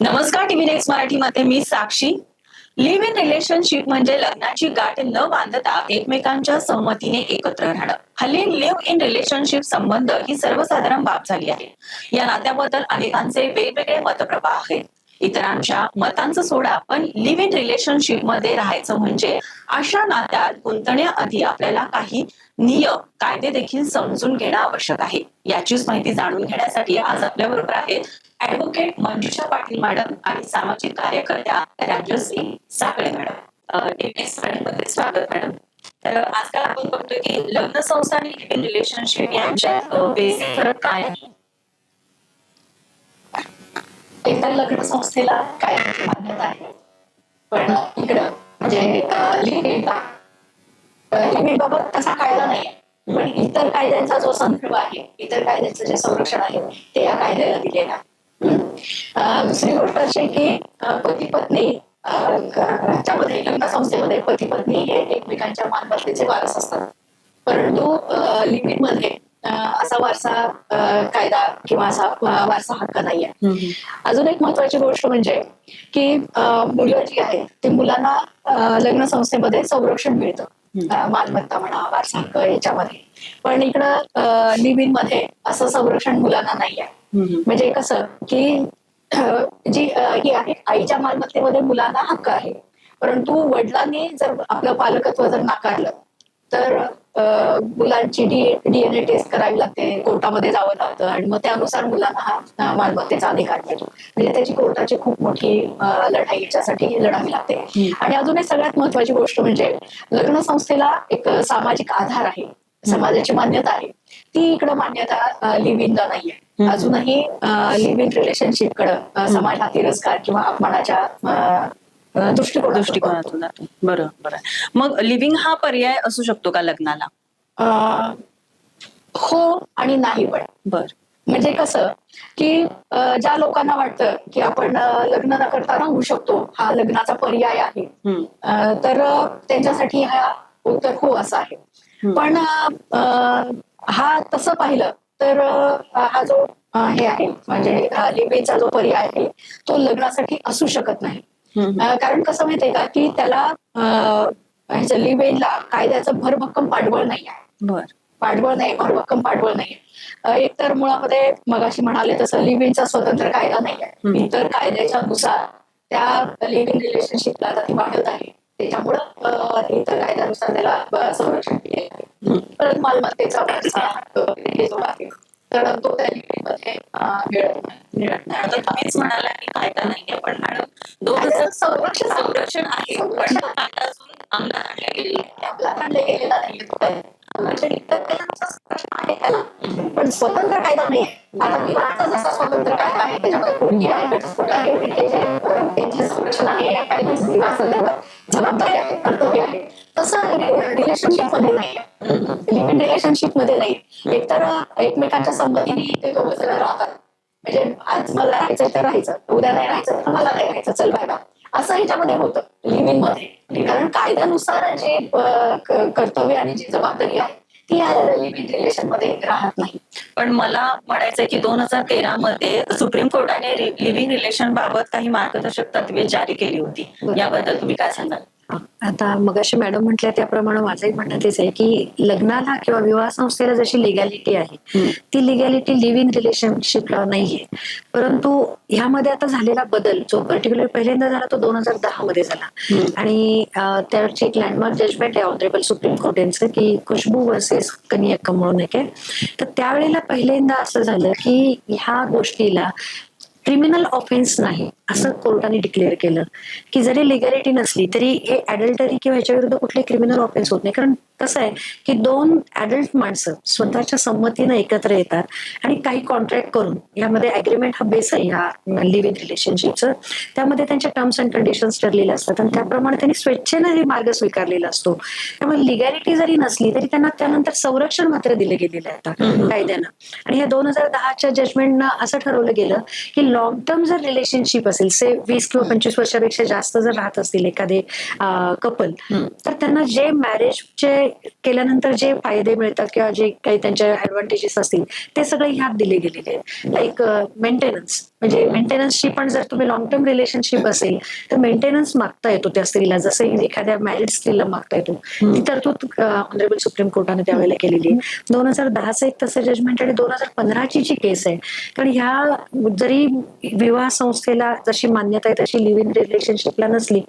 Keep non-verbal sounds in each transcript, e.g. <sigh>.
नमस्कार TV next मराठीमध्ये मी साक्षी. लिव्ह इन रिलेशनशिप म्हणजे लग्नाची गाठ न बांधता एकमेकांच्या सहमतीने एकत्र राहणं. हल्ली लिव्ह इन रिलेशनशिप संबंध ही सर्वसाधारण बाब झाली आहे. या नात्याबद्दल अनेकांचे वेगवेगळे मतप्रवाह आहेत. इतरांच्या मतांचं सोडा पण लिव्ह इन रिलेशनशिपमध्ये राहायचं म्हणजे अशा नात्यात गुंतण्याआधी आपल्याला काही नियम कायदे देखील समजून घेणं आवश्यक आहे. याचीच माहिती जाणून घेण्यासाठी आज आपल्या बरोबर आहेत ऍडव्होकेट मंजुषा पाटील मॅडम आणि सामाजिक कार्यकर्त्या राजश्री साखळे मॅडम. मध्ये स्वागत मॅडम. तर आजकाल आपण बघतोय की लग्न संस्था आणि लिव्हिंग रिलेशनशिप यांच्यात बेसिक फरक काय आहे? एकतर लग्न संस्थेला काय मान्यता आहे पण इकडं म्हणजे लिमिट बाबत तसा कायदा नाही. पण इतर कायद्यांचा जो संदर्भ आहे इतर कायद्यांचं जे संरक्षण आहे ते या कायद्याला दिलेलं आहे. दुसरी गोष्ट अशी की पती पत्नी त्यामध्ये लग्न संस्थेमध्ये पती पत्नी हे एकमेकांच्या मालमत्तेचे वारस असतात. परंतु लिमिटमध्ये अं, असा वारसा कायदा किंवा असा वारसा हक्क नाही आहे अजून एक महत्वाची गोष्ट म्हणजे की मुलं जी आहेत ते मुलांना लग्न संस्थेमध्ये संरक्षण मिळतं. मालमत्ता म्हणा वारसा हक्क याच्यामध्ये. पण इकडं लिव्हिंगमध्ये असं संरक्षण मुलांना नाही आहे म्हणजे कसं की जी ही आहे आईच्या मालमत्तेमध्ये मुलांना हक्क आहे. परंतु वडिलांनी जर आपलं पालकत्व जर नाकारलं तर मुलांची डीएनए टेस्ट करावी लागते कोर्टामध्ये जावं लागतं आणि मग त्यानुसार मुलांना हा मालमत्तेचा अधिकार मिळतो. म्हणजे त्याची कोर्टाची खूप मोठी लढाई याच्यासाठी लढावी लागते. आणि अजून एक सगळ्यात महत्वाची गोष्ट म्हणजे लग्न संस्थेला एक सामाजिक आधार आहे. समाजाची मान्यता आहे. ती इकडं मान्यता लिव्ह इनला नाहीये. अजूनही लिव्ह इन रिलेशनशिप कडं समाज हा तिरस्कार किंवा अपमानाच्या दृष्टिकोनातून. बरं बरं. मग लिव्हिंग हा पर्याय असू शकतो का लग्नाला? अं, हो आणि नाही पण. बर. म्हणजे कसं की अं, ज्या लोकांना वाटतं की आपण अं, लग्न न करता राहू शकतो हा लग्नाचा पर्याय आहे. हम्म. अं, तर त्यांच्यासाठी हा उत्तर हो असं आहे. पण अं, हा तसं पाहिलं तर अं, हा जो अं, हे आहे म्हणजे लिव्हिंगचा जो पर्याय आहे तो लग्नासाठी असू शकत नाही. कारण कसं माहितीये का की त्याला लिव्हिंगला कायद्याचं भरभक्कम पाठबळ नाही आहे पाठबळ नाही भरभक्कम पाठबळ नाही एक तर मुळामध्ये मगाशी म्हणाले तसं लिव्हिंगचा स्वतंत्र कायदा नाही आहे. इतर कायद्याच्या नुसार त्या लिव्हिंग रिलेशनशिपला ती वाढत आहे. त्याच्यामुळं इतर कायद्यानुसार त्याला संरक्षण परत मालमत्तेचा वारसा तर तो त्या लिव्हिंग मिळत नाही आता तुम्हीच म्हणाला की कायदा नाहीये पण मॅडम दोन हजार संरक्षण संरक्षण आहे पण कायदा अजून अंमलात आणला गेलेला नाही. म्हणजे पण स्वतंत्र कायदा नाही आता विवाहाचा जसा स्वतंत्र कायदा आहे त्याच्यामध्ये आहे घटस्फोट आहे त्यांचे संरक्षण आहे या कायद्याचं जबाबदारी आहे कर्तव्य आहे तसं रिलेशनशिपमध्ये नाही लिव्हिंग रिलेशनशिपमध्ये नाही एकतर एकमेकांच्या संमतीने ते दोघं जण राहतात म्हणजे आज मला राहायचं तर राहायचं. उद्या नाही राहायचं तर मला नाही राहायचं. चल बाय बाय असं ह्याच्यामध्ये होतं लिव्हिंगमध्ये कारण कायद्यानुसार जे कर्तव्य आणि जी जबाबदारी आहे ती लिव्हिंग रिलेशनमध्ये राहत नाही. पण मला म्हणायचंय की दोन हजार तेरा मध्ये सुप्रीम कोर्टाने लिव्हिंग रिलेशन बाबत काही मार्गदर्शक तत्वे जारी केली होती. याबद्दल तुम्ही काय सांगाल? आता मगाशी मॅडम म्हटल्या त्याप्रमाणे माझंही म्हणणं तेच आहे की लग्नाला किंवा विवाह संस्थेला जशी लिगॅलिटी आहे ती लिगॅलिटी लिव्ह इन रिलेशनशिपला नाहीये. परंतु ह्यामध्ये आता झालेला बदल जो पर्टिक्युलर पहिल्यांदा झाला तो दोन हजार दहा मध्ये झाला. आणि त्याची एक लँडमार्क जजमेंट आहे ऑनरेबल सुप्रीम कोर्ट यांचं की खुशबू वर्सेस कनियक्कम म्हणून एक आहे. तर त्यावेळेला पहिल्यांदा असं झालं की ह्या गोष्टीला क्रिमिनल ऑफेन्स नाही असं कोर्टाने डिक्लेअर केलं. की जरी लिगॅलिटी नसली तरी हे अडल्टरी किंवा ह्याच्या विरुद्ध कुठले क्रिमिनल ऑफेन्स होत नाही. कारण कसं आहे की दोन ऍडल्ट माणसं स्वतःच्या संमतीनं एकत्र येतात आणि काही कॉन्ट्रॅक्ट करून यामध्ये अग्रीमेंट हा बेस आहे ह्या लिव्ह इन रिलेशनशिपचं त्यामध्ये त्यांच्या टर्म्स अँड कंडिशन्स ठरलेले असतात आणि त्याप्रमाणे त्यांनी स्वेच्छेनं हे मार्ग स्वीकारलेला असतो. त्यामुळे लिगॅलिटी जरी नसली तरी त्यांना त्यानंतर संरक्षण मात्र दिलं गेलेलं आहे आता कायद्यानं. आणि या दोन हजार दहाच्या जजमेंटनं असं ठरवलं गेलं की लॉंग टर्म जर रिलेशनशिप असेल से वीस किंवा पंचवीस वर्षापेक्षा जास्त जर राहत असतील एखादे कपल तर त्यांना जे मॅरेजचे केल्यानंतर जे फायदे मिळतात किंवा जे काही त्यांच्या ऍडव्हान्टेजेस असतील ते सगळे ह्यात दिले गेलेले आहेत. लाईक मेंटेनन्स म्हणजे मेंटेनन्सची पण जर तुम्ही लॉंग टर्म रिलेशनशिप असेल तर मेंटेनन्स मागता येतो त्या स्त्रीला. जसं एखाद्या मॅरिड स्त्रीला मागता येतो. ती तरतूद ऑनरेबल सुप्रीम कोर्टाने त्यावेळेला केलेली आहे. दोन हजार दहाचं एक तसं जजमेंट आणि दोन हजार पंधराची जी केस आहे कारण ह्या जरी विवाह संस्थेला जशी मान्यता आहे तशी लिव्ह इन रिलेशनशिपला नसली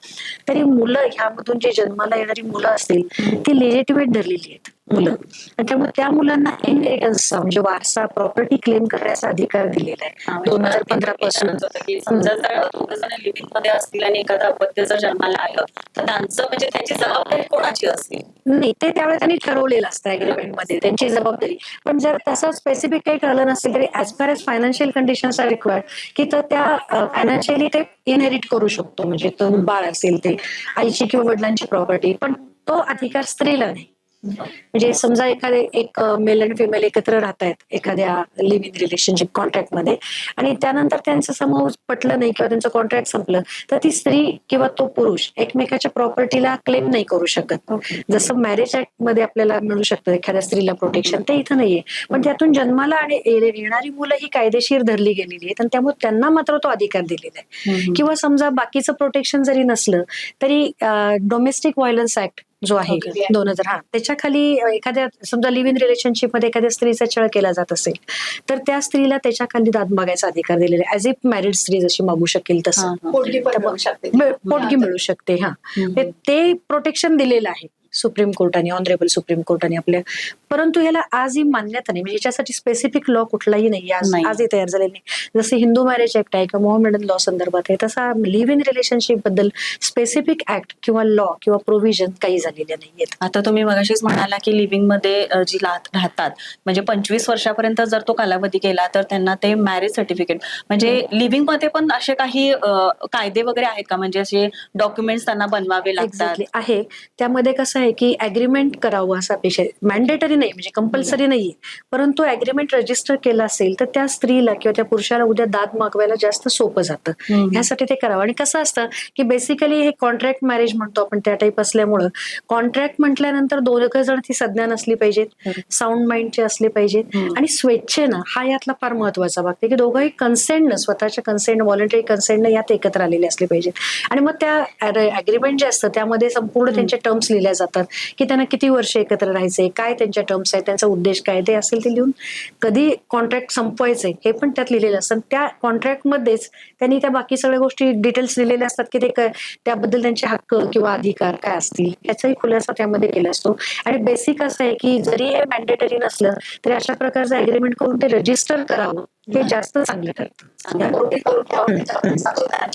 तरी मुलं ह्यामधून जे जन्माला येणारी मुलं असतील ती लेजिटिमेट धरलेली आहेत मुलं. त्यामुळे त्या मुलांना इनहेरिटन्सचा म्हणजे वारसा प्रॉपर्टी क्लेम करण्याचा अधिकार दिलेला आहे. दोन हजार पंधरा पासून. विचारायचं होतं की समजा जर दोघ जण लिव्हिंगमध्ये असतील आणि एखादं अपत्य जर जन्माला आलं तर त्यांचं म्हणजे त्याची जबाबदारी कोणाची असते? नाही ते त्यावेळेस त्यांनी ठरवलेलं असतं अग्रीमेंटमध्ये त्यांची जबाबदारी. पण जर तसं स्पेसिफिक काही कळलं नसेल तरी as far as financial conditions are required की तर त्या फायनान्शियली ते इनहेरिट करू शकतो. म्हणजे तो बाळ असेल ते आईची किंवा वडिलांची प्रॉपर्टी पण तो अधिकार स्त्रीला नाही. म्हणजे समजा एखादे एक मेल आणि फिमेल एकत्र राहत आहेत एखाद्या लिव्ह इन रिलेशनशिप कॉन्ट्रॅक्टमध्ये आणि त्यानंतर त्यांचं समूह पटलं नाही किंवा त्यांचं कॉन्ट्रॅक्ट संपलं तर ती स्त्री किंवा तो पुरुष एकमेकाच्या प्रॉपर्टीला क्लेम नाही करू शकत. जसं मॅरेज ऍक्टमध्ये आपल्याला मिळू शकतं एखाद्या स्त्रीला प्रोटेक्शन ते इथं नाहीये. पण त्यातून जन्माला आणि येणारी मुलं ही कायदेशीर धरली गेलेली आहेत आणि त्यामुळे त्यांना मात्र तो अधिकार दिलेला आहे. किंवा समजा बाकीचं प्रोटेक्शन जरी नसलं तरी डोमेस्टिक व्हायलन्स ऍक्ट जो आहे. दोन हजार हा. त्याच्याखाली एखाद्या समजा लिव्ह इन रिलेशनशिपमध्ये एखाद्या स्त्रीचा छळ केला जात असेल तर त्या स्त्रीला त्याच्याखाली दाद मागायचा अधिकार दिलेला आहे. ऍज इफ मॅरिड स्त्री जशी मागू शकेल तसं. पोटगी मिळू शकते. मिळ- पोटगी मिळू शकते हा. ते प्रोटेक्शन दिलेलं आहे. सुप्रीम कोर्टाने ऑनरेबल सुप्रीम कोर्टाने आपल्या परंतु ह्याला आजही मान्यता नाही. म्हणजे याच्यासाठी स्पेसिफिक लॉ कुठलाही नाही आज नाही. आजही तयार झालेला नाही. जसे हिंदू मॅरेज ऍक्ट आहे किंवा मोहमेडन लॉ संदर्भात आहे तसा लिव्ह इन रिलेशनशिपबद्दल स्पेसिफिक ऍक्ट किंवा लॉ किंवा प्रोव्हिजन काही झालेल्या नाहीयेत आता तुम्ही मगाशीच म्हणाला की लिव्हिंगमध्ये अ, जी ला- राहतात म्हणजे पंचवीस वर्षापर्यंत जर तो कालावधी गेला तर त्यांना ते मॅरेज सर्टिफिकेट म्हणजे लिव्हिंगमध्ये पण असे काही अ, कायदे वगैरे आहेत का? म्हणजे असे डॉक्युमेंट्स त्यांना बनवावे लागतात. एक्झॅक्टली आहे. त्यामध्ये कसं आहे की अग्रीमेंट करावं असं अपेक्षा मॅन्डेटरी नाही म्हणजे कंपल्सरी नाहीये. परंतु अग्रीमेंट रजिस्टर केलं असेल तर त्या स्त्रीला किंवा त्या पुरुषाला उद्या दाद मागवायला जास्त सोपं जातं. ह्यासाठी ते करावं. आणि कसं असतं की बेसिकली हे कॉन्ट्रॅक्ट मॅरेज म्हणतो आपण त्या टाईप असल्यामुळं. कॉन्ट्रॅक्ट म्हटल्यानंतर दोघं जण ती संज्ञान असली पाहिजेत. साऊंड माइंडचे असले पाहिजेत. आणि स्वेच्छेनं हा यातला फार महत्त्वाचा भाग. आहे की दोघंही कन्सेंटनं स्वतःच्या कन्सेंट व्हॉलंटरी कन्सेंटनं यात एकत्र आलेले असले पाहिजेत. आणि मग त्या अग्रीमेंट जे असतं त्यामध्ये संपूर्ण त्यांचे टर्म्स लिहिल्या जातात. की त्यांना किती वर्ष एकत्र राहायचे काय त्यांच्या टर्म्स आहेत त्यांचा उद्देश काय ते असेल ते लिहून कधी कॉन्ट्रॅक्ट संपवायचे हे पण त्यात लिहिलेलं असतं. त्या कॉन्ट्रॅक्टमध्येच त्यांनी त्या बाकी सगळ्या गोष्टी डिटेल्स लिहिलेल्या असतात की ते त्याबद्दल त्यांचे हक्क किंवा अधिकार काय असतील याचाही खुलासा त्यामध्ये केला असतो. आणि बेसिक असं आहे की जरी हे मॅन्डेटरी नसलं तरी अशा प्रकारचं अग्रीमेंट करून ते रजिस्टर करावं. हे जास्त चांगलं ठरतं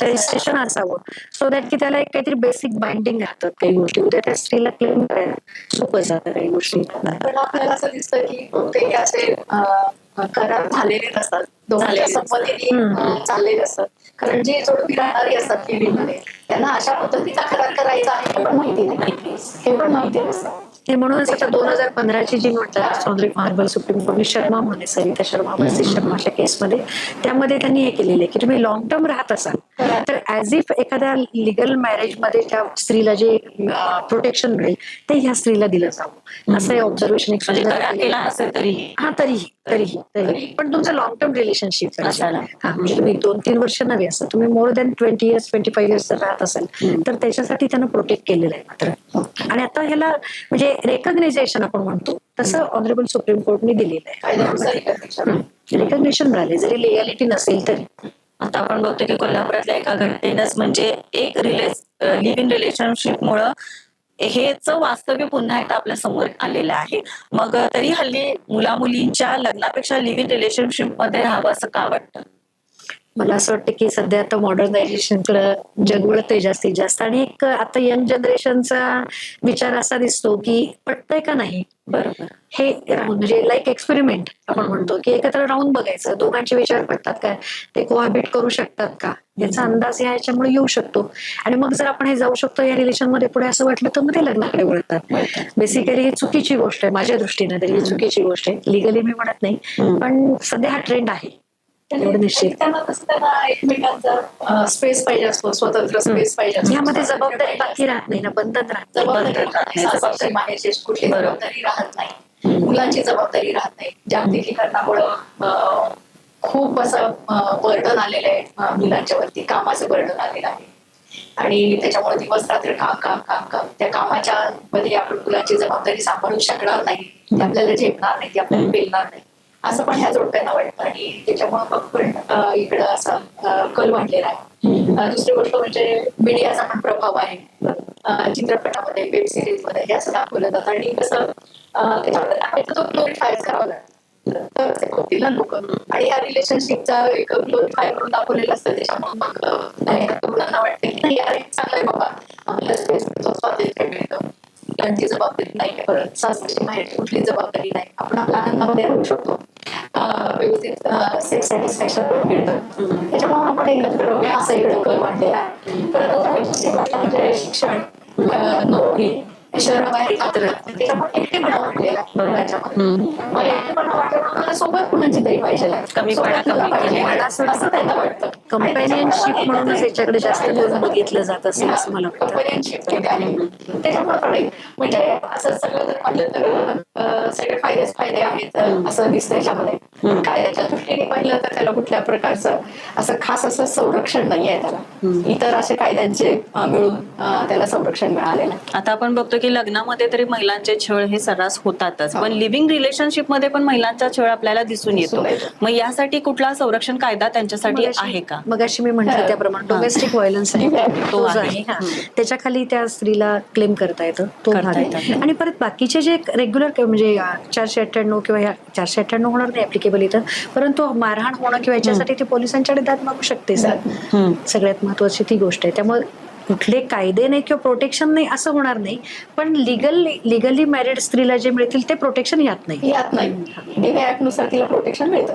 रजिस्ट्रेशन असावं. सो दॅट की त्याला एक काहीतरी बेसिक बाइंडिंग राहतात काही गोष्टी. उद्या त्या स्त्रीला क्लेम करायला सोपं जातं काही गोष्टी. पण आपल्याला असं दिसतं की बहुतेक असे करार झालेले नसतात. दोघांच्या संमतीने चाललेले असतात. कारण जी जोडपी राहणारी असतात लिव्हिंगमध्ये त्यांना अशा पद्धतीचा करार करायचा आहे हे पण माहिती नाही. हे पण माहिती नसतं. हे म्हणूनच आता दोन हजार पंधराची जी म्हटलं सुप्रीम कोर्ट शर्मा म्हणे सरिता शर्मा वर्सेस शर्माच्या केसमध्ये. त्यामध्ये त्यांनी हे केलेलं आहे की तुम्ही लॉंग टर्म राहत असाल तर ऍज इफ एखाद्या लिगल मॅरेजमध्ये त्या स्त्रीला जे प्रोटेक्शन मिळेल ते ह्या स्त्रीला दिलं जावं. असं हे ऑब्झर्वेशन एक म्हणजे. असेल तरीही. हा तरीही तरीही तरीही. पण तुमचं लॉंग टर्म रिलेशनशिप. हा म्हणजे तुम्ही दोन तीन वर्ष नव्हे असं तुम्ही more than twenty years twenty five years जर राहत असाल तर त्याच्यासाठी त्यानं प्रोटेक्ट केलेलं आहे मात्र. आणि आता ह्याला म्हणजे रेकग्नायझेशन आपण म्हणतो. तसं ऑनरेबल सुप्रीम कोर्टने दिलेलं आहे. रेकग्नेशन मिळाले जरी लिगॅलिटी नसेल तरी. आता आपण बघतो की कोल्हापुरातल्या एका घटनेनंच म्हणजे एक रिलेस लिव्ह इन रिलेशनशिप मुळे हेच वास्तव्य पुन्हा एकदा आपल्यासमोर आलेलं आहे. मग तरी हल्ली मुला मुलींच्या लग्नापेक्षा लिव्ह इन रिलेशनशिपमध्ये राहावं असं का वाटतं? मला असं वाटतं की सध्या आता मॉडर्नायझेशनकडे जग वळतंय जास्तीत जास्त. आणि एक आता यंग जनरेशनचा विचार असा दिसतो की पटतंय का नाही? बरोबर. हे राहून म्हणजे लाईक एक्सपेरिमेंट आपण म्हणतो की एकत्र राहून बघायचं. दोघांचे विचार पडतात काय ते कोहाबिट करू शकतात का? याचा अंदाज या याच्यामुळे येऊ शकतो. आणि मग जर आपण हे जाऊ शकतो या रिलेशनमध्ये पुढे असं वाटलं तर मग ते लग्नाकडे वळतात. बेसिकली ही चुकीची गोष्ट आहे. माझ्या दृष्टीने तरी ही चुकीची गोष्ट आहे. लिगली मी म्हणत नाही. पण सध्या हा ट्रेंड आहे. एवढं निश्चित. त्यांना एकमेकांचा स्पेस पाहिजे असतो स्वतंत्र स्पेस पाहिजे असतो. ह्यामध्ये जबाबदारी बाकी राहत नाही ना बंधन राहत. जबाबदारी राहत नाही. सासरची माहेरची कुठली जबाबदारी राहत नाही. मुलांची जबाबदारी राहत नाही. जागतिकीकरणामुळं खूप असं बर्डन आलेलं आहे मुलांच्या वरती. कामाचं बर्डन आलेलं आहे. आणि त्याच्यामुळे दिवस रात्र काम काम काम काम. त्या कामाच्या मध्ये आपण मुलांची जबाबदारी सांभाळू शकणार नाही. ती आपल्याला झेपणार नाही ती आपल्याला पेलणार नाही. असं पण ह्या जोडप्यांना वाटतं आणि त्याच्यामुळे मग पण इकडं असा कल वाढलेला आहे. दुसरी गोष्ट म्हणजे मीडियाचा पण प्रभाव आहे. चित्रपटामध्ये वेब सिरीजमध्ये हे असं दाखवलं जातं. आणि कसं त्याच्यामध्ये दाखवायचं तो ग्लोरिफाय करावा लागतो. तर ते होतील ना लोक. आणि या रिलेशनशिपचा एक ग्लोरिफाय करून दाखवलेलं असतं. त्याच्यामुळे मग तरुणांना वाटतं की नाही अरे चांगलं आहे बाबा. आपल्याला space मिळतो स्वातंत्र्य मिळतं. मुलांची जबाबदारी नाही परत. सासरची माहेरची कुठली जबाबदारी नाही. आपण आपल्या आनंदामध्ये राहू शकतो. व्यवस्थित सेक्स सॅटिस्फॅक्शन मिळतं. त्याच्यामुळे आपण एकत्र करूया असं इकडं कल वाढलेला आहे शिक्षण नोकरी शहराबाहेर एकटेपणा एकटेपणा मला सोबत कुणाची तरी पाहिजे कमीपणा कमी पाहिजे. केलेला असं असं त्यांना वाटतं. कंपॅनियनशिप म्हणूनच याच्याकडे जास्त बघितलं जात असेल असं मला वाटतं. कंपॅनियनशिप त्याच्यामुळे. म्हणजे असं सगळं जर पाहिलं तर सगळे फायदेच फायदे आहेत असं दिसतं याच्यामध्ये. कायद्याच्या दृष्टीने पाहिलं तर त्याला कुठल्या प्रकारचं असं खास असं संरक्षण नाही आहे त्याला. इतर असे कायद्यांचे मिळून त्याला संरक्षण मिळालेलं आहे आता आपण बघतो की लग्नामध्ये तरी महिलांचे छळ हे सर्रास होतातच. पण लिव्हिंग रिलेशनशिपमध्ये पण महिलांचा छळ आपल्याला दिसून येतो. मग यासाठी कुठला संरक्षण कायदा त्यांच्यासाठी आहे का? मग अशी मी म्हंटल त्याप्रमाणे डोमेस्टिक व्हायलन्स आहे. तो जो आहे. हा. त्याच्याखाली त्या स्त्रीला क्लेम करता येतं. तो. आणि परत बाकीचे जे रेग्युलर म्हणजे चारशे अठ्ठ्याण्णव किंवा चारशे अठ्ठ्याण्णव होणार नाही ऍप्लिकेबल इथं. परंतु मारहाण होणं किंवा याच्यासाठी ते पोलिसांच्याकडे दाद मागू शकते सर. सगळ्यात महत्वाची ती गोष्ट आहे. त्यामुळे कुठले कायदे नाही किंवा प्रोटेक्शन नाही असं होणार नाही. पण लिगल लिगली मॅरिड स्त्रीला जे मिळतील ते प्रोटेक्शन यात नाही. यात नाही. नुसार तिला प्रोटेक्शन मिळतं.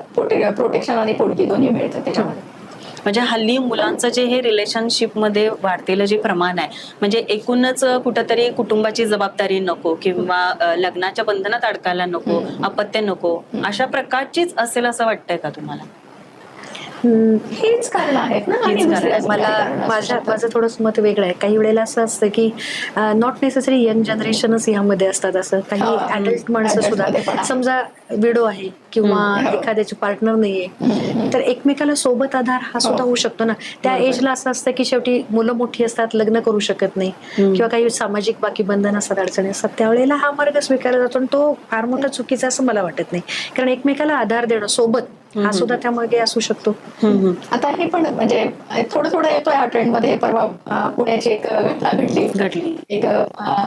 प्रोटेक्शन आणि पोटगी दोन्ही मिळतं त्याच्यामध्ये. म्हणजे हल्ली मुलांचं जे हे रिलेशनशिपमध्ये वाढतेलं जे प्रमाण आहे म्हणजे एकूणच कुठंतरी कुटुंबाची जबाबदारी नको किंवा लग्नाच्या बंधनात अडकायला नको अपत्य नको अशा प्रकारचीच असेल असं वाटतंय का तुम्हाला? हेच कारण आहेत ना आणि हेच कारण. दुसरे अजून मला काही कारणं असू माझ्या. माझं थोडंच मत वेगळं आहे. काही वेळेला असं असतं की नॉट नेसेसरी यंग जनरेशनच यामध्ये असतात असं. काही हा, अडल्ट माणसं adult मध्ये पण सुद्धा आहे. समजा विडो आहे किंवा हम्म. एखाद्याचे पार्टनर नाहीये. तर एकमेकाला सोबत आधार हा सुद्धा होऊ शकतो ना. त्या बरोबर. एजला असं असतं की शेवटी मुलं मोठी असतात लग्न करू शकत नाही. किंवा काही सामाजिक बाकी बंधन असतात अडचणी असतात. त्यावेळेला हा मार्ग स्वीकारला जातो आणि तो फार मोठा चुकीचा असं मला वाटत नाही. कारण एकमेकाला आधार देणं सोबत हा सुद्धा त्यामागे असू शकतो. आता हे पण म्हणजे थोडं थोडं येतोय हा ट्रेंडमध्ये परवा पुण्याची एक घटना घडली. घडली. एक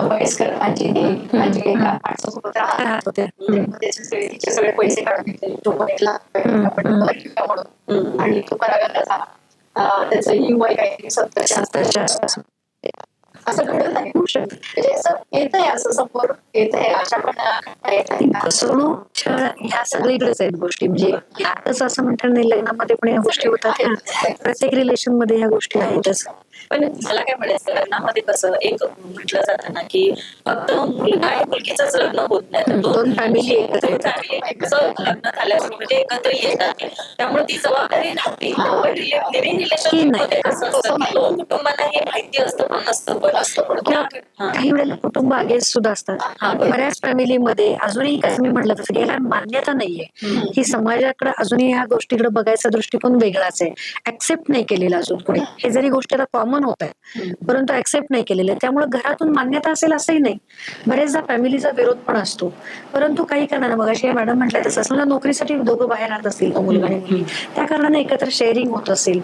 वयस्कर आजी आजी एका राहत सगळे तिचे सगळे पैसे काढून घेतले. तो पण एक लाख म्हणून. आणि तो अं, त्याचं युवाय काहीतरी सत्तरच्या आसपास. असं घडत आहे होऊ शकत. म्हणजे असं येतंय असं समोर येतंय अशा पण फसवणूक छळ ह्या सगळीकडेच आहेत गोष्टी. म्हणजे यातच असं म्हणता नाही लग्नामध्ये पण या गोष्टी होतात. प्रत्येक रिलेशनमध्ये ह्या गोष्टी आहेतच पण मला काय म्हणायचं लग्नामध्ये कसं एक म्हटलं जातं ना की फक्त मुलगा आणि मुलगीचंच लग्न होत नाही. दोन लग्न झाल्यावर म्हणजे एकत्र येतात. त्यामुळे ती जबाबदारी राहते. लिव्हिंग रिलेशनशिपमध्ये कसं असतं की दोन कुटुंबांना हे माहिती असतं पण असतं पण हा. काही वेळेला कुटुंब अगेन्स्ट सुद्धा असतात. बऱ्याच फॅमिलीमध्ये अजूनही कसं मी म्हटलं तसं की याला मान्यता नाहीये. की समाजाकडे अजूनही ह्या गोष्टीकडे बघायचा दृष्टिकोन वेगळाच आहे. ऍक्सेप्ट नाही केलेला अजून कुणी. हे जरी गोष्ट आता कॉमन होत आहे परंतु ऍक्सेप्ट नाही केलेलं. आहे त्यामुळे घरातून मान्यता असेल असंही नाही. बरेचदा फॅमिलीचा विरोध पण असतो. परंतु काही कारणानं मग अशी मॅडम म्हटलं तसं समजा नोकरीसाठी दोघं बाहेर राहत असतील मुलगा आणि मुलगी. त्या कारणाने एकत्र शेअरिंग होत असेल.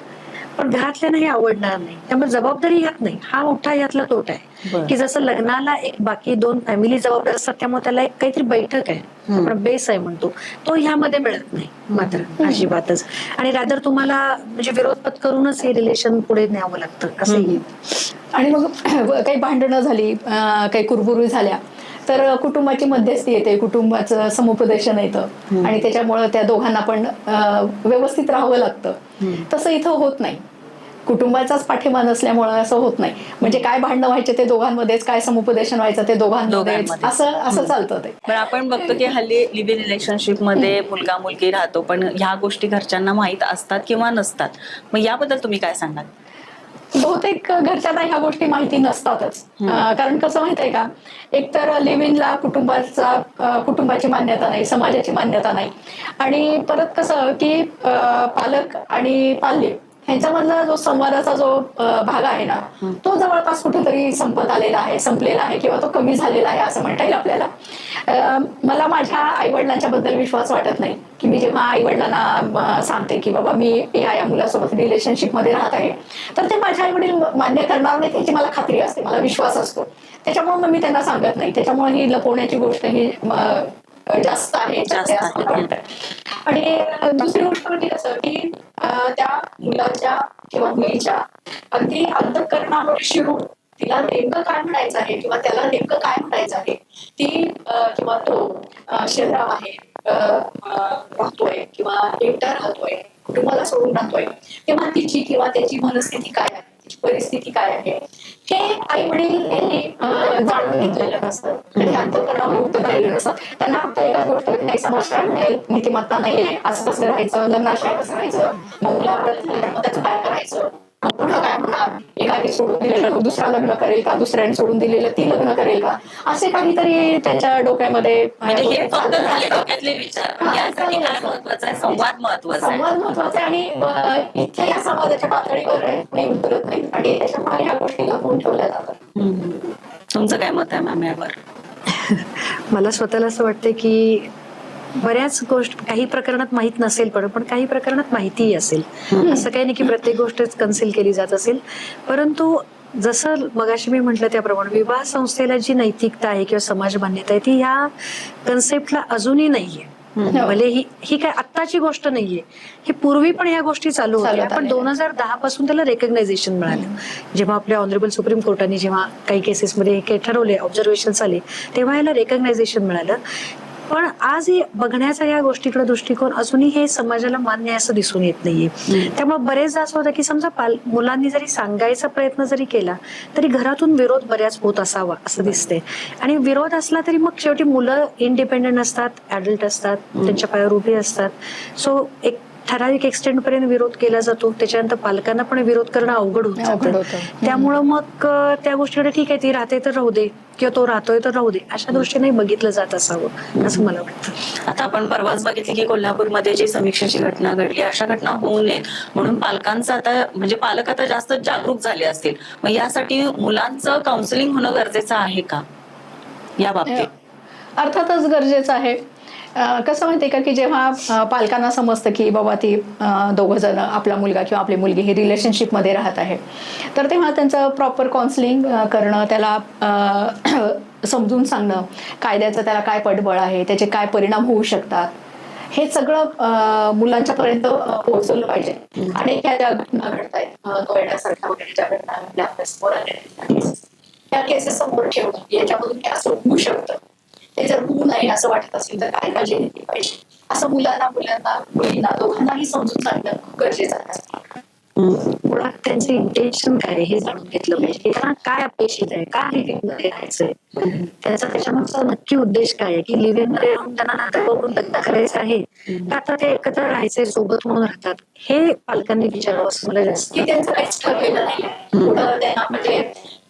पण घरातल्यांना हे आवडणार नाही. त्यामुळे जबाबदारी यात नाही. हा मोठा यातला तोटा आहे. की जसं लग्नाला एक बाकी दोन फॅमिली जबाबदार असतात त्यामुळे त्याला एक काहीतरी बैठक आहे. आपण बेस आहे म्हणतो. तो ह्यामध्ये मिळत नाही मात्र. अजिबातच. आणि रादर तुम्हाला म्हणजे विरोध पत्करूनच हे रिलेशन पुढे न्यावं लागतं असंही आणि मग <clears throat> काही भांडणं झाली काही कुरबुरी झाल्या तर कुटुंबाची मध्यस्थी येते कुटुंबाचं समुपदेशन येतं. आणि त्याच्यामुळं त्या दोघांना पण व्यवस्थित राहावं लागतं. तसं इथं होत नाही. कुटुंबाचाच पाठिंबा नसल्यामुळे असं होत नाही. म्हणजे काय भांडणं व्हायचे ते दोघांमध्येच काय समुपदेशन व्हायचं ते दोघांमध्येच. असं असं चालतं ते. पण आपण बघतो की हल्ली लिव्ह इन रिलेशनशिपमध्ये मुलगा मुलगी राहतो पण ह्या गोष्टी घरच्यांना माहीत असतात किंवा नसतात. मग याबद्दल तुम्ही काय सांगाल? बहुतेक घरच्यांना ह्या गोष्टी माहिती नसतातच. कारण कसं माहीत आहे का? एकतर लिव्ह इनला कुटुंबाचा कुटुंबाची मान्यता नाही समाजाची मान्यता नाही. आणि परत कसं की पालक आणि पाल्य ह्यांच्यामधला जो संवादाचा जो भाग आहे ना तो जवळपास कुठेतरी संपत आलेला आहे संपलेला आहे किंवा तो कमी झालेला आहे असं म्हणता येईल आपल्याला. मला माझ्या आईवडिलांच्या बद्दल विश्वास वाटत नाही की मी जेव्हा आईवडिलांना सांगते की बाबा मी या या मुलासोबत रिलेशनशिपमध्ये राहत आहे तर ते माझे आईवडील मान्य करणार नाही त्याची मला खात्री असते मला विश्वास असतो. त्याच्यामुळे मग मी त्यांना सांगत नाही. त्याच्यामुळे ही लपवण्याची गोष्ट ही जास्त आहे. जास्त असं. आणि दुसरी गोष्ट म्हणजे कसं की त्या मुलाच्या किंवा मुलीच्या अगदी अंतकरणावर शिरून तिला नेमकं काय म्हणायचं आहे किंवा त्याला नेमकं काय म्हणायचं आहे ती किंवा तो अं, शहराव आहे राहतोय किंवा एकटा राहतोय कुटुंबाला सोडून राहतोय तेव्हा तिची किंवा त्याची मनस्थिती काय आहे? परिस्थिती काय आहे? हे आई वडील जाणून घेतलेलं नसतं आणि म्हणजे अंतकरणावर उत्तर दिलेलं नसतं त्यांना फक्त एका गोष्ट नाही संस्कार नाही नीतिमत्ता नाही आहे असं कसं राहायचं लग्नाशय कसं राहायचं? मग मग त्याचं काय करायचं? मग काय होणार एखादी सोडून दिलेलं दुसरा लग्न करेल का दुसऱ्याने सोडून दिलेलं ती लग्न करेल का असे काहीतरी त्यांच्या डोक्यामध्ये संवाद महत्त्वाचा आहे आणि अं, इथे या समाजाच्या पातळीवर नाही उतरत नाही आणि त्याच्यामुळे ह्या गोष्टी लपवून ठेवल्या जातात तुमचं काय मत आहे मॅम यावर? <laughs> मला स्वतःला असं वाटतं की बऱ्याच गोष्ट काही प्रकरणात माहीत नसेल पण पण काही प्रकरणात माहितीही असेल. असं काही नाही की प्रत्येक गोष्टच कन्सिल केली जात असेल. परंतु जसं मगाशी मी म्हटलं त्याप्रमाणे विवाह संस्थेला जी नैतिकता आहे किंवा समाज मान्यता आहे ती ह्या कन्सेप्टला अजूनही नाहीये. भले ही ही काय आत्ताची गोष्ट नाहीये. ही पूर्वी पण ह्या गोष्टी चालू होत्या. पण. दोन हजार दहा पासून त्याला रेकग्नायझेशन मिळालं. जेव्हा आपल्या ऑनरेबल सुप्रीम कोर्टाने जेव्हा काही केसेसमध्ये हे ठरवले ऑब्झर्वेशन आले तेव्हा याला रेकग्नायझेशन मिळालं. पण आज हे बघण्याचा या गोष्टीकडे दृष्टिकोन अजूनही हे समाजाला मान्य आहे असं दिसून येत नाहीये. त्यामुळे बरेचदा असं होतं की समजा पाल मुलांनी जरी सांगायचा प्रयत्न जरी केला तरी घरातून विरोध बऱ्याच होत असावा असं दिसते आणि विरोध असला तरी मग शेवटी मुलं इंडिपेंडेंट असतात ऍडल्ट असतात त्यांच्या पायावर उभी असतात. सो एक ठराविक एक्सटेंड पर्यंत विरोध केला जातो. त्याच्यानंतर पालकांना पण विरोध करणं अवघड होत. त्यामुळं मग त्या गोष्टीकडे ठीक आहे ती राहते तर राहू दे किंवा तो राहतोय तर राहू दे. अशा दृष्टीने बघितलं जात असावं असं मला वाटतं. आता आपण परवाच बघितले की कोल्हापूरमध्ये जी समीक्षेची घटना घडली अशा घटना होऊ नयेत. म्हणून पालकांचं आता म्हणजे पालक आता जास्त जागरूक झाले असतील. मग यासाठी मुलांचं काउन्सिलिंग होणं गरजेचं आहे का? या बाबतीत. अर्थातच गरजेचं आहे. कसं माहितीये का की जेव्हा पालकांना समजतं की बाबा ती दोघं जण आपला मुलगा किंवा आपली मुलगी ही रिलेशनशिपमध्ये राहत आहे तर तेव्हा त्यांचं प्रॉपर काउन्सिलिंग करणं त्याला <clears throat> समजून सांगणं कायद्याचं त्याला काय पडबळ आहे त्याचे काय परिणाम होऊ शकतात हे सगळं मुलांच्या पर्यंत पोहोचवलं पाहिजे. आणि ह्या ज्या घटना घडत आहेत त्या केसेस समोर ठेवणं याच्यामधून असं होऊ शकतं. ते जर होऊ नये असं वाटत असेल तर काय काळजी घेतली पाहिजे? असं मुलांना मुलांना मुलींना दोघांनाही समजून सांगणं खूप गरजेचं आहे. मुळात त्यांचं इंटेन्शन काय हे जाणून घेतलं पाहिजे. की त्यांना काय अपेक्षित आहे काय लिव्हिंगमध्ये राहायचंय? त्याचा त्याच्यामागचा नक्की उद्देश काय आहे? की लिव्हिंगमध्ये राहून त्यांना नातं बघून लग्न करायचं आहे? का आता ते एकत्र राहायचंय सोबत म्हणून राहतात? हे पालकांनी विचारावं असं मला जास्त की त्यांचं काहीच ठरलेलं नाही त्यांना म्हणजे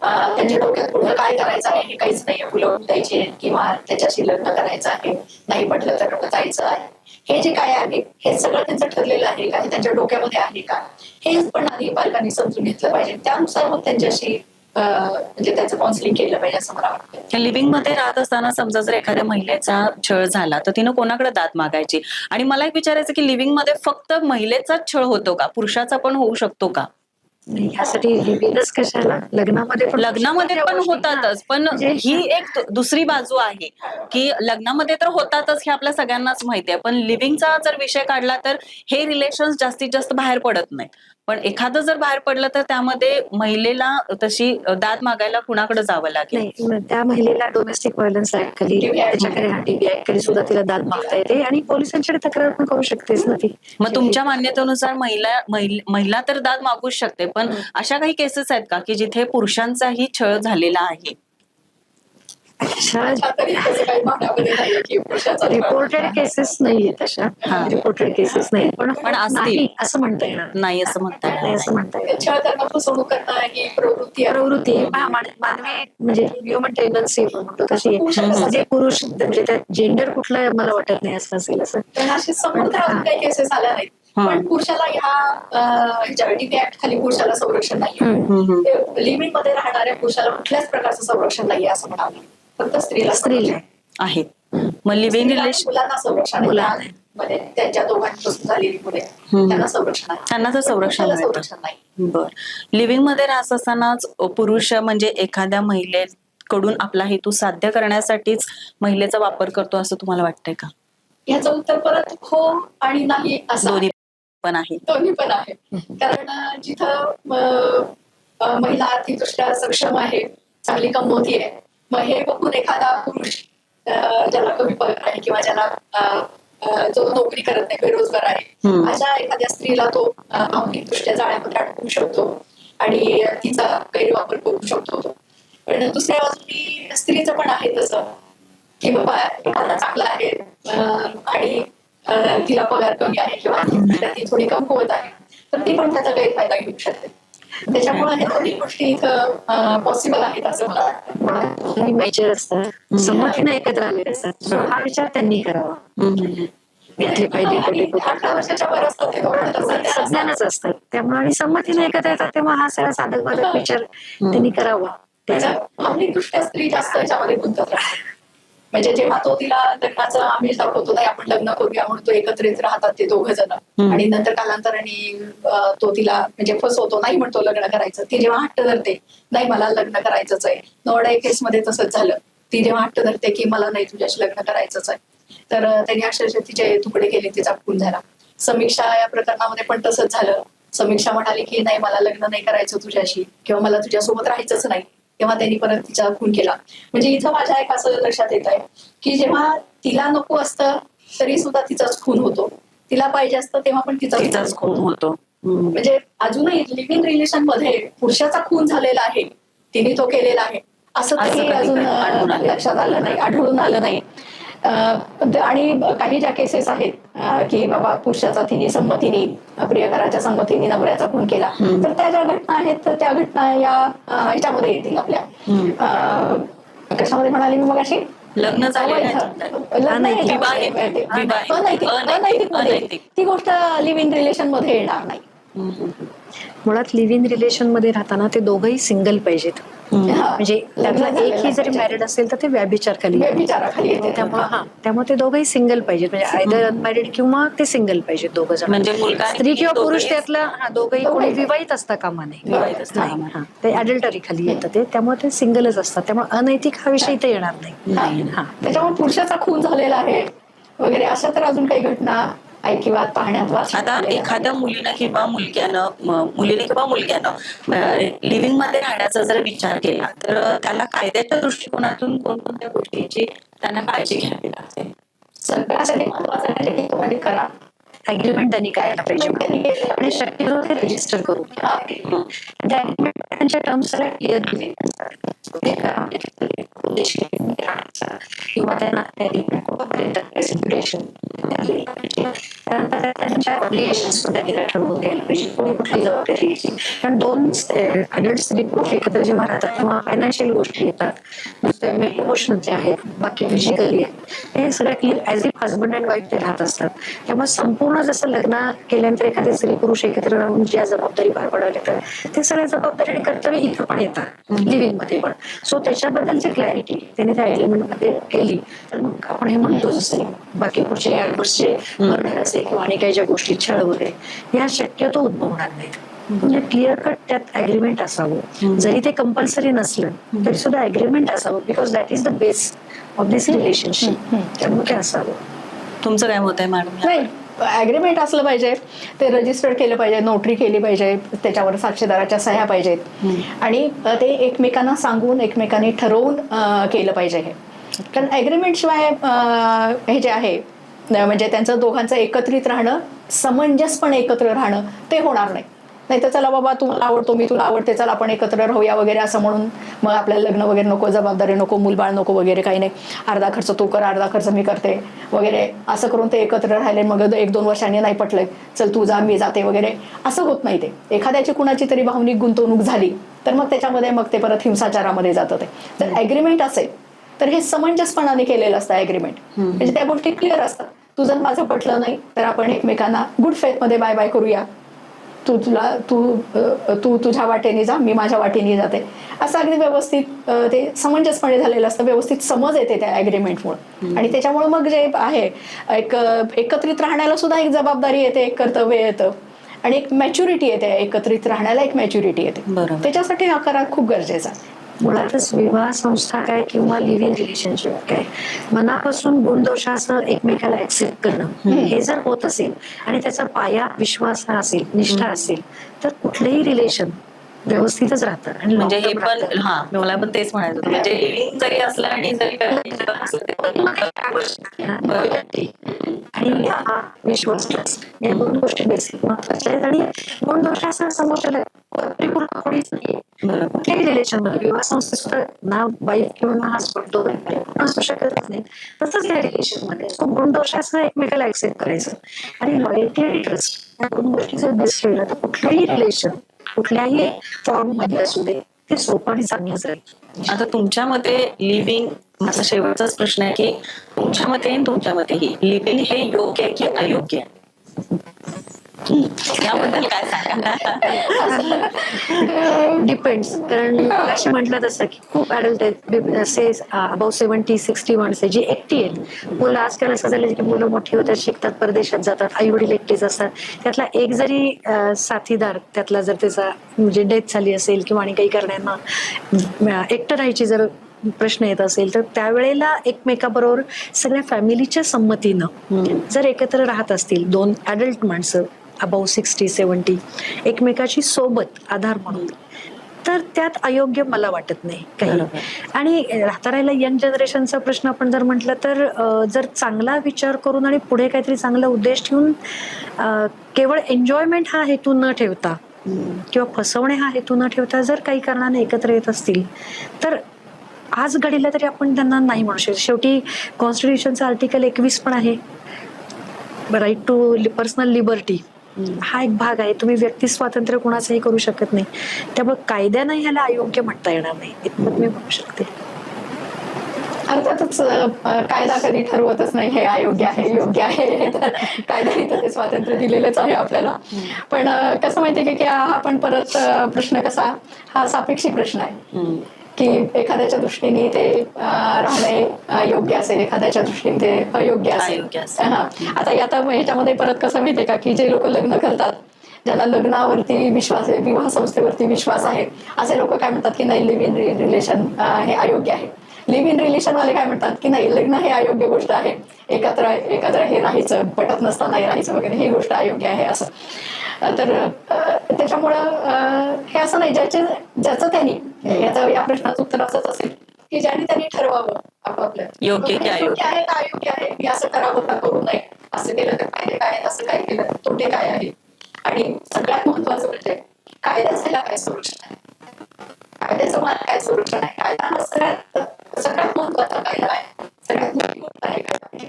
त्यांच्या डोक्यात पुढं काय करायचं आहे हे काहीच नाही फुलं द्यायचे किंवा त्याच्याशी लग्न करायचं आहे. नाही पटलं तर जायचं आहे. हे जे काय आहे हे सगळं त्यांचं ठरलेलं आहे का? हे त्यांच्या डोक्यामध्ये आहे का? हे पण आधी पालकांनी समजून घेतलं पाहिजे. त्यानुसार मग त्यांच्याशी म्हणजे त्याचं काउन्सिलिंग केलं पाहिजे असं मला वाटतं. लिव्हिंगमध्ये राहत असताना समजा जर एखाद्या महिलेचा छळ झाला तर तिनं कोणाकडे दात मागायची? आणि मला एक विचारायचं की लिव्हिंगमध्ये फक्त महिलेचाच छळ होतो का? पुरुषाचा पण होऊ शकतो का? नाही, ह्यासाठी लिव्हिंगच कशाला लग्नामध्ये पण लग्नामध्ये पण होतातच पण म्हणजे- ही एक दु- दुसरी बाजू आहे की लग्नामध्ये तर होतातच हे आपल्या सगळ्यांनाच माहिती आहे पण लिव्हिंगचा जर विषय काढला तर हे रिलेशन जास्तीत जास्त बाहेर पडत नाही पण एखादं जर बाहेर पडलं तर त्यामध्ये महिलेला तशी दाद मागायला कुणाकडे जावं लागेल? नाही त्या महिलेला डोमेस्टिक व्हायलन्स ऍक्ट खाली त्याच्याकडे हा खाली सुद्धा तिला दाद मागता येते आणि पोलिसांकडे तक्रार पण करू शकतेस ना ती. मग तुमच्या मान्यतेनुसार महिला महिल- महिला तर दाद मागूच शकते पण अशा काही केसेस आहेत का की जिथे पुरुषांचाही छळ झालेला आहे अशा आता तरी तसं काही मागामध्ये नाहीये की पुरुषाचा रिपोर्टेड केसेस नाहीये तशा हा. रिपोर्टेड केसेस नाही पण पण असतील. नाही असं म्हणता येणार नाही असं म्हणता येणार नाही असं नाही. म्हणता येणार छळ करणं फसवणूक करणं ही प्रवृत्ती आहे प्रवृत्ती मानवी म्हणजे ह्युमन टेंडन्सी म्हणतो तशी आहे. म्हणजे पुरुष म्हणजे त्यात जेंडर कुठलं मला वाटत नाही असं असेल असं पण असे समोर अजून काही केसेस आल्या नाहीत. पण पुरुषाला ह्या डीपी ऍक्ट खाली पुरुषाला संरक्षण नाही हम्म. हम्म, हम्म. लिमिटमध्ये राहणाऱ्या पुरुषाला कुठल्याच प्रकारचं संरक्षण नाहीये असं म्हणावं फक्त स्त्रीला स्त्रीला. आहेत. मग लिव्हिंग रिलेशन मुलांना संरक्षण आहे. मुलांना. मध्ये त्यांच्या दोघांपासून झालेली मुले हम्म. त्यांना संरक्षण आहे. त्यांना तर पण संरक्षण पुरुषाला मिळतं. संरक्षण नाही. बर. लिव्हिंगमध्ये राहत असतानाच पुरुष म्हणजे एखाद्या महिलेकडून आपला हेतू साध्य करण्यासाठीच महिलेचा वापर करतो असं तुम्हाला वाटतंय का? याचं उत्तर परत हो आणि नाही असं दोन्ही आहे. पण आहे. दोन्ही पण आहे. कारण अं, जिथं अं, अं, महिला आर्थिकदृष्ट्या सक्षम आहे चांगली कमवतीये मग हे बघून एखादा पुरुष ज्याला कमी पगार आहे किंवा ज्याला जो नोकरी करत नाही बेरोजगार आहे. अशा एखाद्या स्त्रीला तो भावनिकदृष्ट्या जाळ्यामध्ये अडकवू शकतो आणि तिचा गैरवापर करू शकतो पण दुसऱ्या बाजूनी स्त्रीचं पण आहे तसं की बाबा एखादा चांगला आहे आणि तिला पगार कमी आहे किंवा ती थोडी कमकुवत आहे तर ती पण त्याचा गैरफायदा घेऊ शकते. त्याच्यामुळे दोन्ही गोष्टी इथं पॉसिबल आहेत असं मला वाटतं. मेजर असतात. संमतीने एकत्र आलेले असतात. हा विचार त्यांनी करावा. घेतले पाहिजे वर असतात त्यामुळे आणि संमतीने एकत्र येतात तेव्हा हा सगळा साधक बाधक विचार त्यांनी करावा. त्याचा भावनिकदृष्ट्या स्त्री जास्त याच्यामध्ये गुंतत राहते. म्हणजे जेव्हा तो तिला लग्नाचं आम्ही दाखवतो नाही आपण लग्न करूया म्हणून तो एकत्रित राहतात ते दोघ जण. आणि नंतर कालांतराने तो तिला म्हणजे फसवतो. नाही म्हणतो लग्न करायचं. ती जेव्हा हट्ट धरते नाही मला लग्न करायचंच आहे. नवडा केस मध्ये तसंच झालं. ती जेव्हा हट्ट धरते की मला नाही तुझ्याशी लग्न करायचंच आहे. तर त्यांनी अक्षरशः तिचे तुकडे केले तिचा खून झाला. समीक्षा या प्रकरणामध्ये पण तसंच झालं. समीक्षा म्हणाली की नाही मला लग्न नाही करायचं तुझ्याशी किंवा मला तुझ्यासोबत राहायचंच नाही. तेव्हा त्यांनी परत तिचा खून केला. म्हणजे इथं माझ्या एक असं लक्षात येत आहे की जेव्हा तिला नको असतं तरी सुद्धा तिचाच खून होतो. तिला पाहिजे असतं तेव्हा पण तिचा तिचाच खून होतो. म्हणजे अजूनही लिव्हिंग रिलेशनमध्ये पुरुषाचा खून झालेला आहे. तिने तो केलेला आहे. असं काही अजून. लक्षात आलं नाही आढळून आलं नाही. आणि काही ज्या केसेस आहेत की बाबा पुरुषाचा तिने संमतीने प्रियकराच्या संमतीने नवऱ्याचा खून केला तर त्या ज्या घटना आहेत तर त्या घटना या अं, ह्याच्यामध्ये येतील आपल्या. अं, कशामध्ये म्हणाली मी मग अशी लग्न. याच्यामध्ये- मध्ये अनैतिक. ती गोष्ट लिव्ह इन रिलेशनमध्ये येणार नाही. मुळात लिव्ह इन रिलेशनमध्ये राहताना ते दोघंही सिंगल पाहिजेत. हा. म्हणजे त्यातला एकही झालेलं जरी. मॅरिड असेल तर ते व्याभिचार खाली. त्यामुळे हा. त्यामुळे ते दोघंही सिंगल पाहिजेत. म्हणजे आयदर अनमॅरिड किंवा ते सिंगल पाहिजेत दोघं जण. म्हणजे स्त्री किंवा पुरुष त्यातला हा दोघंही कोणी विवाहित असता कामा नाही. हा. ते अडल्टरी खाली येतं ते. त्यामुळे ते सिंगलच असतात. त्यामुळे अनैतिक हा विषय इथे येणार नाही. हा. त्याच्यामुळे पुरुषाचा खून झालेला आहे. वगैरे अशा तर अजून काही घटना ऐकिवात पाहण्यात आता एखाद्या मुलीनं किंवा मुलग्यानं मुलीने किंवा मुलग्यानं लिव्हिंगमध्ये राहण्याचा जर विचार केला तर त्याला कायद्याच्या दृष्टिकोनातून कोणकोणत्या गोष्टींची त्यांना काळजी घ्यावी लागते? सगळ्यासाठी महत्वाचं आहे की तुम्ही करा अग्रीमेंट त्यांनी करायला पाहिजे आणि शक्यतो ते रजिस्टर करू म्हणजे म्हणजे त्या त्यांच्या टर्म्स सगळ्या क्लिअर किंवा त्यांना त्यानंतर त्यांच्या ऑब्लिगेशन सुद्धा तिला ठरवून द्यायला पाहिजे. कोणी कुठली जबाबदारी कारण दोन अडल्ट रिपोर्ट एकत्र जेव्हा राहतात तेव्हा फायनान्शियल गोष्टी येतात. नुसते इमोशनल जे आहेत बाकी फिजिकली आहेत. हे सगळं clear as if husband and wife ते राहत असतात. त्यामुळे संपूर्ण जसं लग्न केल्यानंतर एखादे स्त्री पुरुष एकत्र राहून ज्या जबाबदारी पार पाडाव्या लागतात ते सगळ्या जबाबदारी आणि कर्तव्य इथं पण येतात लिव्हिंगमध्ये पण. सो त्याच्याबद्दलची क्लॅरिटी त्याने त्या एलिमेंटमध्ये केली. तर मग आपण हे म्हणतो जसं बाकी पुढचे ऍडवर्सचे मर्डर असेल किंवा आणि काही ज्या गोष्टी छळ वगैरे या शक्यतो उद्भवणार नाहीत. म्हणजे क्लिअर कट त्यात अग्रीमेंट असावं. जरी ते कंपल्सरी नसलं तरी सुद्धा अग्रीमेंट असावं because that is the base of this relationship त्यामुळे ते असावं. तुमचं काय मत आहे मॅडम? ॲग्रीमेंट असलं पाहिजे ते रजिस्टर्ड केलं पाहिजे नोटरी केली पाहिजे त्याच्यावर साक्षीदाराच्या सह्या पाहिजेत. आणि ते एकमेकांना सांगून एकमेकांनी ठरवून केलं पाहिजे हे. कारण ॲग्रीमेंट शिवाय अ, हे जे आहे म्हणजे त्यांचं दोघांचं एकत्रित राहणं समंजसपणे एकत्र राहणं ते होणार नाही. नाही तर चला बाबा तू मला आवडतो मी तुला आवडते चला आपण एकत्र राहूया वगैरे असं म्हणून. मग आपल्याला लग्न वगैरे नको जबाबदारी नको मूलबाळ नको वगैरे काही नाही. अर्धा खर्च तू कर अर्धा खर्च मी करते वगैरे. असं करून ते एकत्र राहिले मग एक दोन वर्षांनी नाही पटलंय. चल तू जा मी जाते वगैरे. असं होत नाही ते. एखाद्याची कुणाची तरी भावनिक गुंतवणूक झाली तर मग त्याच्यामध्ये मग ते परत हिंसाचारामध्ये जातं ते. तर ॲग्रीमेंट असेल तर हे समंजसपणाने केलेलं असतं ॲग्रीमेंट म्हणजे त्या गोष्टी क्लिअर असतात. तुझं माझं पटलं नाही तर आपण एकमेकांना गुड फेथमध्ये बाय बाय करूया. तू तुला तू तू तुझ्या वाटेने जा मी माझ्या वाटेने जाते. असं अगदी व्यवस्थित ते समंजसपणे झालेलं असतं. व्यवस्थित समज येते त्या ॲग्रीमेंटमुळे आणि त्याच्यामुळे मग जे आहे एक एकत्रित राहण्याला सुद्धा एक जबाबदारी येते एक कर्तव्य येतं. आणि एक मॅच्युरिटी येते एकत्रित राहण्याला एक मॅच्युरिटी येते. त्याच्यासाठी हा करार खूप गरजेचा आहे. मुळातच विवाह संस्था काय किंवा लिव्ह इन रिलेशनशिप काय? मनापासून गुणदोषासह एकमेकाला ऍक्सेप्ट करणं हे जर होत असेल आणि त्याचा पाया विश्वास हा असेल निष्ठा असेल तर कुठलंही रिलेशन व्यवस्थितच राहतं आणि म्हणजे हे पण. हा मला पण तेच म्हणायचं होतं. म्हणजे लिव्हिंग जरी असलं आणि जरी आणि हा विश्वास या दोन गोष्टी बेसिक महत्त्वाच्या आहेत. आणि गुणदोषासह समोरच्याला परिपूर्ण कोणीच नाही. कुठल्याही रिलेशनमध्ये विवाह सुद्धा ना वाईफ किंवा ना हसबंड दोघं परिपूर्ण असू शकतच नाही. तसंच या रिलेशनमध्ये. So, गुणदोषासह एकमेकाला ऍक्सेप्ट करायचं. आणि लॉयल्टी आणि ट्रस्ट या दोन गोष्टी जर बेस्ट ठेवल्या तर कुठलंही रिलेशन कुठल्याही फॉर्ममध्ये असू दे ते सोपं आणि जाईल आता तुमच्या मते लिव्हिंग माझा शेवटचाच प्रश्न आहे की तुमच्या मते आणि तुमच्या मतेही लिव्हिंग हे योग्य आहे की अयोग्य? आहे याबद्दल काय सांगा? डिपेंड्स कारण असे म्हटलं तसं की खूप ऍडल्ट आहेत. असे अबाउ सेव्हन्टी सिक्स्टी आहे जी एकटी आहेत. मुलं आजकाल असं झालं की मुलं मोठी होतात शिकतात परदेशात जातात आई वडील एकटेच असतात. त्यातला एक जरी साथीदार त्यातला जर त्याचा म्हणजे डेथ झाली असेल किंवा आणि काही कारणांना अं, एकटं राहायची जर प्रश्न येत असेल तर त्यावेळेला एकमेकाबरोबर सगळ्या फॅमिलीच्या संमतीनं जर एकत्र राहत असतील दोन ऍडल्ट माणसं अबाऊ सिक्स्टी सेवन्टी. एकमेकाची सोबत आधार म्हणून. तर त्यात अयोग्य मला वाटत नाही काही. आणि राहता राहिला यंग जनरेशनचा प्रश्न आपण जर म्हटलं तर जर चांगला विचार करून आणि पुढे काहीतरी चांगला उद्देश ठेवून केवळ एन्जॉयमेंट हा हेतू न ठेवता किंवा फसवणे हा हेतू न ठेवता जर काही कारणाने एकत्र येत असतील तर आज घडीला तरी आपण त्यांना नाही म्हणू शकतो. शेवटी कॉन्स्टिट्युशनचं आर्टिकल एकवीस पण आहे. राईट टू पर्सनल लिबर्टी हा एक भाग आहे. तुम्ही व्यक्ती स्वातंत्र्य कुणाचंही करू शकत नाही. त्यामुळे कायद्यानं ह्याला अयोग्य म्हणता येणार नाही. इतपत मी म्हणू शकते. अर्थातच कायदा कधी ठरवतच नाही. हे अयोग्य आहे योग्य आहे. कायद्याने तर ते स्वातंत्र्य दिलेलंच आहे आपल्याला. पण कसं माहितीये की हा पण परत प्रश्न कसा? हा सापेक्षी प्रश्न आहे. की एखाद्याच्या दृष्टीने ते राहणे योग्य असेल एखाद्याच्या दृष्टीने ते अयोग्य असेल. हा. आता आता ह्याच्यामध्ये परत कसं माहितीये का की जे लोक लग्न करतात ज्यांना लग्नावरती विश्वास आहे विवाह संस्थेवरती विश्वास आहे असे लोक काय म्हणतात की नाही लिव्ह इन रिलेशन हे अयोग्य आहे. लिव्ह इन रिलेशन वाले काय म्हणतात की नाही लग्न हे अयोग्य गोष्ट आहे. एकत्र एकत्र हे राहायचं पटत नसताना राहायचं वगैरे ही गोष्ट अयोग्य आहे असं. तर त्याच्यामुळं हे असं नाही ज्याचे ज्याचं त्यांनी याचं या प्रश्नाचं उत्तर असंच असेल की ज्याने त्यांनी ठरवावं आपापलं. योग्य की अयोग्य? आहे का अयोग्य आहे? मी असं करावं का करू नये? असं केलं तर फायदे काय असं काय केलं तोटे काय आहे? आणि सगळ्यात महत्वाचं म्हणजे कायद्याचं काय सोल्युशन आहे? कायद्याचं मला काय सोल्युशन आहे कायदा हा सगळ्यात सगळ्यात महत्त्वाचा कायदा आहे सगळ्यात मोठी गोष्ट आहे कायदा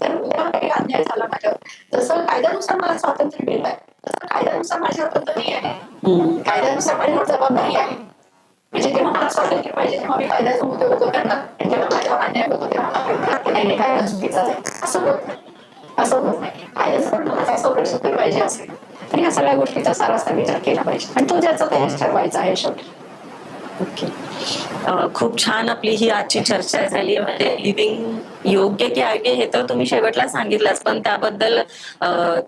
तर उद्या काही अन्याय झाला माझ्यावर जसं कायद्यानुसार मला स्वातंत्र्य मिळत आहे तसं कायद्यानुसार माझ्यावर बंधनही आहे कायद्यानुसार माझ्यावर जबाबदारी आहे म्हणजे तेव्हा मला स्वातंत्र्य पाहिजे तेव्हा मी कायद्याचा मुद्दे होतो करणार जेव्हा माझ्यावर अन्याय होतो तेव्हा मला नाही, कायदा चुकीचा आहे असं होत नाही असं होत नाही कायद्याचं पण मला संरक्षण पाहिजे असेल तर ह्या सगळ्या गोष्टीचा सारासा विचार केला पाहिजे. आणि तो ज्याचा त्याच ठरवायचा आहे शेवटी. ओके खूप छान आपली ही आजची चर्चा झाली म्हणजे लिव्हिंग योग्य की अयोग्य हे तर तुम्ही शेवटला सांगितलंच. पण त्याबद्दल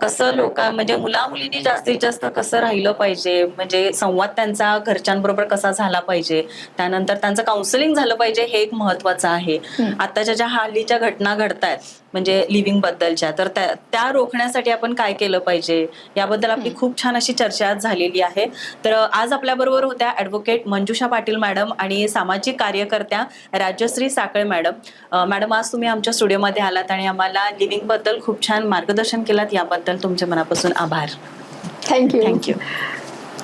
कसं लोक म्हणजे मुला मुलींनी जास्तीत जास्त कसं राहिलं पाहिजे? म्हणजे संवाद त्यांचा घरच्यांबरोबर कसा झाला पाहिजे? त्यानंतर त्यांचं काउन्सिलिंग झालं पाहिजे हे एक महत्वाचं आहे. आताच्या ज्या हल्लीच्या घटना घडतायत म्हणजे लिव्हिंग बद्दलच्या तर त्या त्या रोखण्यासाठी आपण काय केलं पाहिजे? याबद्दल आपली खूप छान अशी चर्चा झालेली आहे. तर आज आपल्या बरोबर होत्या ऍडव्होकेट मंजुषा पाटील मॅडम आणि सामाजिक कार्यकर्त्या राजश्री साकळे मॅडम. मॅडम आज तुम्ही आमच्या स्टुडिओमध्ये आलात आणि आम्हाला लिव्हिंगबद्दल खूप छान मार्गदर्शन केलात याबद्दल तुमचे मनापासून आभार. Thank you thank you